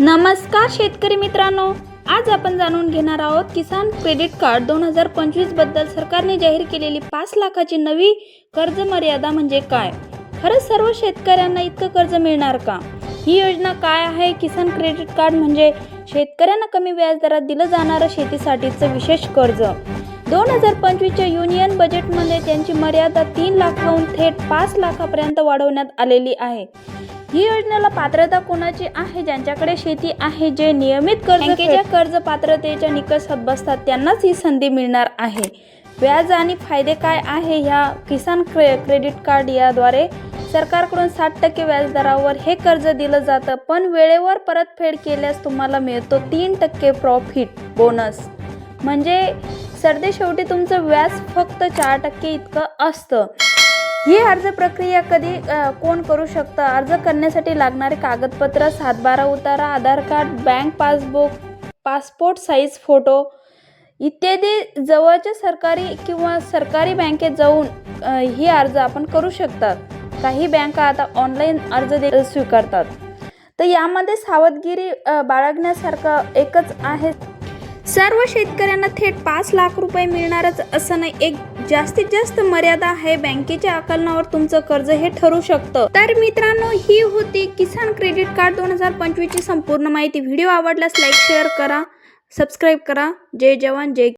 नमस्कार शेतकरी मित्रांनो आज आपण जाणून घेणार आहोत किसान क्रेडिट कार्ड दोन हजार पंचवीसबद्दल सरकारने जाहीर केलेली पाच लाखाची नवी कर्ज मर्यादा म्हणजे काय? खरंच सर्व शेतकऱ्यांना इतकं कर्ज मिळणार का? ही योजना काय आहे? किसान क्रेडिट कार्ड म्हणजे शेतकऱ्यांना कमी व्याजदरात दिलं जाणारं शेतीसाठीचं विशेष कर्ज. दोन हजार पंचवीसच्या युनियन बजेटमध्ये त्यांची मर्यादा तीन लाखाहून थेट पाच लाखापर्यंत वाढवण्यात आलेली आहे. ही योजनेला पात्रता कोणाची आहे? ज्यांच्याकडे शेती आहे जे नियमित कर्ज कर्ज पात्रतेच्या निकषात बसतात त्यांनाच ही संधी मिळणार आहे. व्याज आणि फायदे काय आहे ह्या किसान क्रे क्रेडिट कार्ड याद्वारे सरकारकडून साठ टक्के व्याजदरावर हे कर्ज दिलं जातं. पण वेळेवर परतफेड केल्यास तुम्हाला मिळतो तीन टक्के प्रॉफिट बोनस म्हणजे सरदे शेवटी तुमचं व्याज फक्त चार टक्के इतकं असतं. ही अर्ज प्रक्रिया कधी कोण करू शकतं? अर्ज करण्यासाठी लागणारे कागदपत्र सातबारा उतारा Aadhaar card bank passbook passport size photo इत्यादी जवळच्या सरकारी किंवा सरकारी बँकेत जाऊन ही अर्ज आपण करू शकतात. काही बँका आता ऑनलाईन अर्ज दे स्वीकारतात. तर यामध्ये सावधगिरी बाळगण्यासारखं एकच आहे. सर्व शेतकऱ्यांना थेट पाच लाख रुपये मिळणारच असं नाही. एक जास्तीत जास्त मर्यादा आहे बँकेच्या आकलनावर तुमचं कर्ज हे ठरू शकतं. तर मित्रांनो ही होती किसान क्रेडिट कार्ड दोन हजार पंचवीसची संपूर्ण माहिती. व्हिडिओ आवडल्यास लाईक शेअर करा सबस्क्राईब करा. जय जवान जय